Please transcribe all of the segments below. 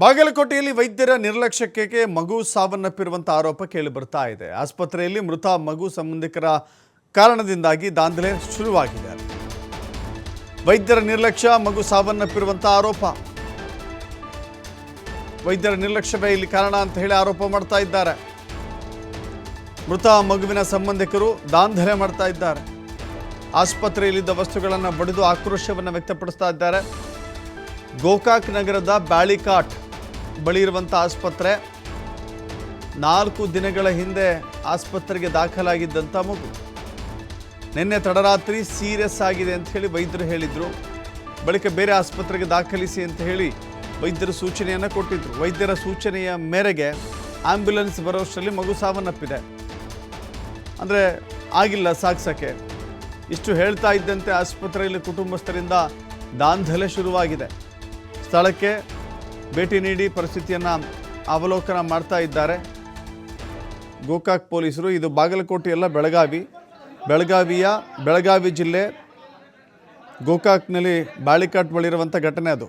ಬಾಗಲಕೋಟೆಯಲ್ಲಿ ವೈದ್ಯರ ನಿರ್ಲಕ್ಷ್ಯಕ್ಕೆ ಮಗು ಸಾವನ್ನಪ್ಪಿರುವಂಥ ಆರೋಪ ಕೇಳಿ ಬರ್ತಾ ಇದೆ. ಆಸ್ಪತ್ರೆಯಲ್ಲಿ ಮೃತ ಮಗು ಸಂಬಂಧಿಕರ ಕಾರಣದಿಂದಾಗಿ ದಾಂಧಲೆ ಶುರುವಾಗಿದೆ. ವೈದ್ಯರ ನಿರ್ಲಕ್ಷ್ಯ, ಮಗು ಸಾವನ್ನಪ್ಪಿರುವಂಥ ಆರೋಪ. ವೈದ್ಯರ ನಿರ್ಲಕ್ಷ್ಯವೇ ಇಲ್ಲಿ ಕಾರಣ ಅಂತ ಹೇಳಿ ಆರೋಪ ಮಾಡ್ತಾ ಇದ್ದಾರೆ. ಮೃತ ಮಗುವಿನ ಸಂಬಂಧಿಕರು ದಾಂಧಲೆ ಮಾಡ್ತಾ ಇದ್ದಾರೆ. ಆಸ್ಪತ್ರೆಯಲ್ಲಿದ್ದ ವಸ್ತುಗಳನ್ನು ಬಡಿದು ಆಕ್ರೋಶವನ್ನು ವ್ಯಕ್ತಪಡಿಸ್ತಾ ಇದ್ದಾರೆ. ಗೋಕಾಕ್ ನಗರದ ಬ್ಯಾಳಿಕಾಟ್ ಬಳಿ ಇರುವಂಥ ಆಸ್ಪತ್ರೆ ನಾಲ್ಕು ದಿನಗಳ ಹಿಂದೆ ಆಸ್ಪತ್ರೆಗೆ ದಾಖಲಾಗಿದ್ದಂಥ ಮಗು. ನಿನ್ನೆ ತಡರಾತ್ರಿ ಸೀರಿಯಸ್ ಆಗಿದೆ ಅಂತ ಹೇಳಿ ವೈದ್ಯರು ಹೇಳಿದರು. ಬಳಿಕ ಬೇರೆ ಆಸ್ಪತ್ರೆಗೆ ದಾಖಲಿಸಿ ಅಂತ ಹೇಳಿ ವೈದ್ಯರು ಸೂಚನೆಯನ್ನು ಕೊಟ್ಟಿದ್ದರು ವೈದ್ಯರ ಸೂಚನೆಯ ಮೇರೆಗೆ ಆಂಬ್ಯುಲೆನ್ಸ್ ಬರೋಷ್ಟರಲ್ಲಿ ಮಗು ಸಾವನ್ನಪ್ಪಿದೆ. ಅಂದರೆ ಆಗಿಲ್ಲ ಸಾಕ್ಸೋಕ್ಕೆ ಇಷ್ಟು ಹೇಳ್ತಾ ಇದ್ದಂತೆ ಆಸ್ಪತ್ರೆಯಲ್ಲಿ ಕುಟುಂಬಸ್ಥರಿಂದ ದಾಂಧಲೆ ಶುರುವಾಗಿದೆ. ಸ್ಥಳಕ್ಕೆ ಭೇಟಿ ನೀಡಿ ಪರಿಸ್ಥಿತಿಯನ್ನು ಅವಲೋಕನ ಮಾಡ್ತಾ ಇದ್ದಾರೆ. ಗೋಕಾಕ್ ಪೊಲೀಸರು, ಇದು ಬಾಗಲಕೋಟೆಯಲ್ಲ ಬೆಳಗಾವಿ. ಬೆಳಗಾವಿಯ ಬೆಳಗಾವಿ ಜಿಲ್ಲೆ ಗೋಕಾಕ್ನಲ್ಲಿ ಬಾಳಿಕಾಟ್ ಬಳಿ ಇರುವಂಥ ಘಟನೆ ಅದು.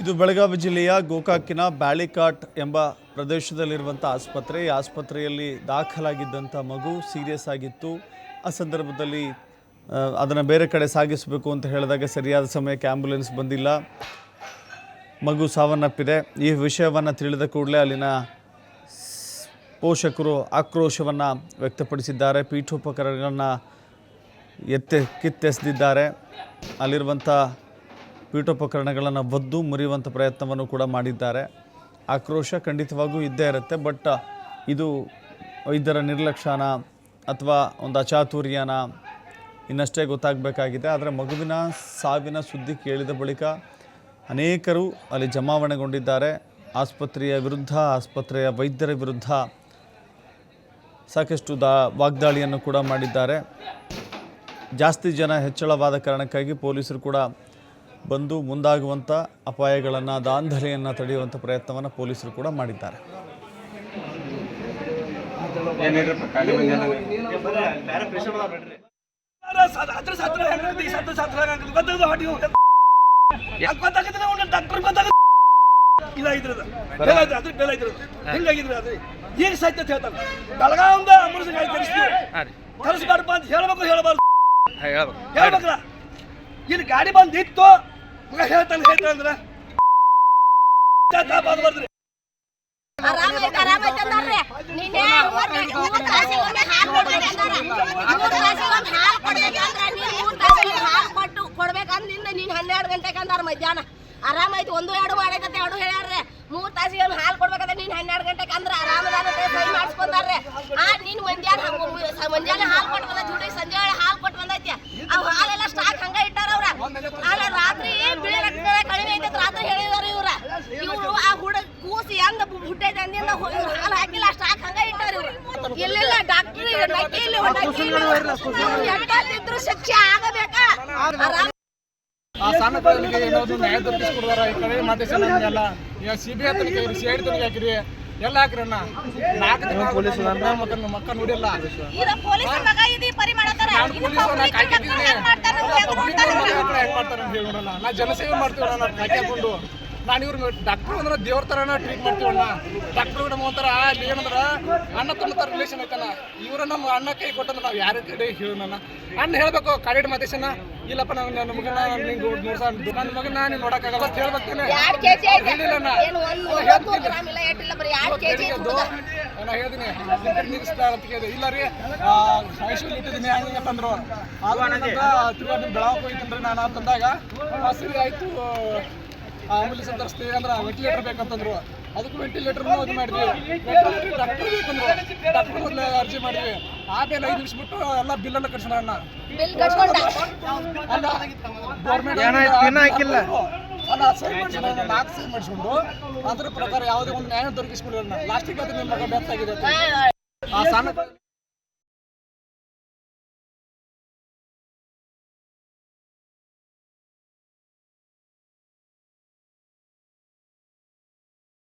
ಇದು ಬೆಳಗಾವಿ ಜಿಲ್ಲೆಯ ಗೋಕಾಕಿನ ಬ್ಯಾಳಿಕಾಟ್ ಎಂಬ ಪ್ರದೇಶದಲ್ಲಿರುವಂಥ ಆಸ್ಪತ್ರೆ. ಈ ಆಸ್ಪತ್ರೆಯಲ್ಲಿ ದಾಖಲಾಗಿದ್ದಂಥ ಮಗು ಸೀರಿಯಸ್ ಆಗಿತ್ತು. ಆ ಸಂದರ್ಭದಲ್ಲಿ ಅದನ್ನು ಬೇರೆ ಕಡೆ ಸಾಗಿಸಬೇಕು ಅಂತ ಹೇಳಿದಾಗ ಸರಿಯಾದ ಸಮಯಕ್ಕೆ ಆ್ಯಂಬುಲೆನ್ಸ್ ಬಂದಿಲ್ಲ. ಮಗು ಸಾವನ್ನಪ್ಪಿದೆ. ಈ ವಿಷಯವನ್ನು ತಿಳಿದ ಕೂಡಲೇ ಅಲ್ಲಿನ ಪೋಷಕರು ಆಕ್ರೋಶವನ್ನು ವ್ಯಕ್ತಪಡಿಸಿದ್ದಾರೆ. ಪೀಠೋಪಕರಣಗಳನ್ನು ಎತ್ತೆ ಕಿತ್ತೆಸೆದಿದ್ದಾರೆ. ಅಲ್ಲಿರುವಂಥ ಪೀಠೋಪಕರಣಗಳನ್ನು ಬದ್ದು ಮುರಿಯುವಂಥ ಪ್ರಯತ್ನವನ್ನು ಕೂಡ ಮಾಡಿದ್ದಾರೆ. ಆಕ್ರೋಶ ಖಂಡಿತವಾಗೂ ಇದ್ದೇ ಇರುತ್ತೆ. ಬಟ್ ಇದು ವೈದ್ಯರ ನಿರ್ಲಕ್ಷ್ಯನ ಅಥವಾ ಒಂದು ಅಚಾತುರ್ಯನ ಇನ್ನಷ್ಟೇ ಗೊತ್ತಾಗಬೇಕಾಗಿದೆ. ಆದರೆ ಮಗುವಿನ ಸಾವಿನ ಸುದ್ದಿ ಕೇಳಿದ ಬಳಿಕ ಅನೇಕರು ಅಲ್ಲಿ ಜಮಾವಣೆಗೊಂಡಿದ್ದಾರೆ. ಆಸ್ಪತ್ರೆಯ ವಿರುದ್ಧ, ಆಸ್ಪತ್ರೆಯ ವೈದ್ಯರ ವಿರುದ್ಧ ಸಾಕಷ್ಟು ದಾ ವಾಗ್ದಾಳಿಯನ್ನು ಕೂಡ ಮಾಡಿದ್ದಾರೆ. ಜಾಸ್ತಿ ಜನ ಹೆಚ್ಚಳವಾದ ಕಾರಣಕ್ಕಾಗಿ ಪೊಲೀಸರು ಕೂಡ ಬಂದು ಮುಂದಾಗುವಂಥ ಅಪಾಯಗಳನ್ನು, ದಾಂಧಲೆಯನ್ನು ತಡೆಯುವಂಥ ಪ್ರಯತ್ನವನ್ನು ಪೊಲೀಸರು ಕೂಡ ಮಾಡಿದ್ದಾರೆ. ಈಗ ಸಾಯ್ತ ಅಂತ ಹೇಳ್ತಾನೆ? ಬೆಳಗಾವಿಂದ ಅಮೃತ ಗಾಡಿ ತರಿಸ್ತೀವಿ. ತರಿಸ್ಬಾರ್ದಪ್ಪ ಅಂತ ಹೇಳ್ಬೇಕು ಹೇಳಬಾರ್ದು. ಹೇಳ್ಬೇಕಲ್ಲ ಇಲ್ಲಿ ಗಾಡಿ ಬಂದಿತ್ತು ಇತ್ತು ಮಗ ಹೇಳ್ತಾನೆ ಹೇಳ್ತಾನೆ ಅಂದ್ರೆ. ಬರ್ದ್ರಿ ಕೊಡ್ಬೇಕಂದ್ರೆ ನೀನ್ ಹನ್ನೆರಡು ಗಂಟೆಗೆ ಅಂದಾರ ಮಧ್ಯಾಹ್ನ. ಆರಾಮೈತಿ ಒಂದು ಎರಡು ಮಾಡೈತೆ ಎರಡು ಹೇಳ್ಯಾರ್ರೆ. ಮೂರ್ ತಾಸಿಗೆ ಒಂದು ಹಾಲು ಕೊಡ್ಬೇಕಂದ್ರೆ ನೀನ್ ಹನ್ನೆರಡು ಗಂಟೆಗೆ ಅಂದ್ರೆ ಆರಾಮದಾನ ಸೈ ಮಾಡಿಸ್ಕೊಂತಾರ್ರೆ ಆ ನೀನ್ ಒಂದ್ಯಾನ ಮುಂಜಾನೆ ಹಾಲು ಕೊಟ್ಟು ಬಂದ ಜುಡಿ ಸಂಜೆ ವೇಳೆ ಹಾಲು ಕೊಟ್ಟು ಬಂದೈತಿ. ಅವ್ ಹಾಲೆಲ್ಲ ಸ್ಟಾಕ್ ಹಂಗ ಇಟ್ಟಾರ ಅವ್ರ. ಆಮೇಲೆ ರಾತ್ರಿ ಬಿಳಿ ರಕ್ತ ಕಡಿಮೆ ಐತೆ ರಾತ್ರಿ ಹೇಳಿದಾರ ಇವ್ರ. ಇವ್ರು ಆ ಹುಡ ಕೂಸಿ ಅಂದ ಹುಟ್ಟೆ ಅಂದಿಂದ ಹಾಲು ಹಾಕಿಲ್ಲ ಸ್ಟಾಕ್ ಹಂಗ ಇಟ್ಟಾರ ಇವ್ರು. ಇಲ್ಲೆಲ್ಲ ಡಾಕ್ಟರ್ ನಕೀಲಿ ಎಂಟಿದ್ರು ಶಿಕ್ಷೆ ಆಗಬೇಕಾ? ಆರಾಮ್ ಆ ಸಣ್ಣ ಏನಾದ್ರು ನ್ಯಾಯ ದೊರಕಿಸ್ಕೊಡ್ದಾರ ಈ ಕಡೆ ಮತ್ತೆ ಎಲ್ಲ ಈಗ ಸಿ ಬಿ ಐ ತನಿಖೆ ಸಿ ಐ ತನಿಖೆ ಹಾಕಿರಿ ಎಲ್ಲ ಹಾಕ್ರಿ ಅಣ್ಣ ನಾಲ್ಕು ದಿನ ಪೊಲೀಸ್ ಮಕ್ಕ ಮಕ್ಕ ನೋಡಿಲ್ಲ. ಪೊಲೀಸ್ ಮಗ ಇದು ಪರಿ ಮಾಡತಾರ ಪೊಲೀಸ್ public ಮಕ್ಕಳು ಹೆಂಗ್ ಮಾಡ್ತಾರ ಅಂತ ಹೇಳಿ ನೋಡಲ್ಲ ನಾ ಜನಸೇವೆ ಮಾಡ್ತೀವಿ ನಾವು ಕಾಕಿ ಹಾಕೊಂಡು ನಾನು ಇವ್ರು ಡಾಕ್ಟ್ರು ಅಂದ್ರೆ ದೇವ್ರ ಥರನ ಟ್ರೀಟ್ ಮಾಡ್ತೀವಣ್ಣ ಡಾಕ್ಟ್ರು ನಮ್ಮ ಒಂಥರ ಅಲ್ಲಿ ಏನಂದ್ರೆ ಅಣ್ಣ ತಮ್ಮ ಥರ ರಿಲೇಷನ್ ಐತಣ್ಣ. ಇವ್ರ ನಮ್ಮ ಅಣ್ಣ ಕೈ ಕೊಟ್ಟಂದ್ರೆ ನಾವು ಯಾರ ಕಡೆ ಹೇಳೋಣ ಅಣ್ಣ ಹೇಳ್ಬೇಕು ಕಾಡಿಡ್ ಮಾತೇಶನ ಇಲ್ಲಪ್ಪ ನಾನು ನನ್ನ ಮಗನ ನಿಂಗೆ ನೋಡ್ಸ ನನ್ನ ಮಗನ ನೀನು ನೋಡೋಕ್ಕಾಗಲ್ಲ ಅಂತ ಹೇಳ್ಬೇಕೇನೆ. ಎರಡ್ ಕೆಜಿ ಐತೆ ಹೇಳಿಲ್ಲಣ್ಣ ಏನು ಒಂದ್ ಮೂವತ್ತು ಗ್ರಾಮ್ ಇಲ್ಲ ಎಟ್ಟಿಲ್ಲ ಬರೀ ಕೆಜಿ ಐತೆ ಹುಡುಗ. ನಾ ಹೇಳ್ತೀನಿ. ನಿಲ್ಲಿಸ್ತಾ ಅಂತ ಕೇಳಿದೆ. ಇಲ್ಲ ರೀ ಐಶ್ವರ್ಯ ಇಟ್ಟಿದ್ದೀನಿ ಹಂಗೆ ತಂದ್ರು ತಿರ್ಗಾಡಿ ಬೆಳಗ್ಗೆ ಹೋಯ್ತಂದ್ರೆ ನಾನು ಅಂತಂದಾಗ ಹಸಿರು ಸರಿ ಆಯ್ತು. ಆಂಬುಲೆನ್ಸ್ ತರಿಸ್ತೀವಿ ಅಂದ್ರೆ ವೆಂಟಿಲೇಟರ್ ಬೇಕಂತಂದ್ರು. ಅದಕ್ಕೂ ವೆಂಟಿಲೇಟರ್ ಇದು ಮಾಡಿದ್ವಿ. ಡಾಕ್ಟರ್ ಬೇಕಂದ್ರು. ಡಾಕ್ಟರ್ ಅರ್ಜಿ ಮಾಡಿದ್ವಿ. ಆಮೇಲೆ ಐದು ನಿಮಿಷ ಬಿಟ್ಟು ಎಲ್ಲ ಬಿಲ್ ಎಲ್ಲ ಕಟ್ಸೋಣ ಅಣ್ಣ. ಬಿಲ್ ಕಟ್ಕೊಂಡ ಅಲ್ಲ ಗೌರ್ಮೆಂಟ್ ಅಲ್ಲ ಸೈನ್ ಮಾಡಿಸ್ಕೊಂಡು ನಾಲ್ಕು ಸೈನ್ ಮಾಡಿಸ್ಕೊಂಡು ಅದ್ರ ಪ್ರಕಾರ ಯಾವುದೇ ಒಂದು ನ್ಯಾಯ ದೊರಕಿಸ್ಕೊಡಿಲ್ಲ ಲಾಸ್ಟಿಗೆ ಅದು ನಿಮ್ಮ ಮಗ ಡೆತ್ ಆಗಿದೆ ಆ ಸಣ್ಣ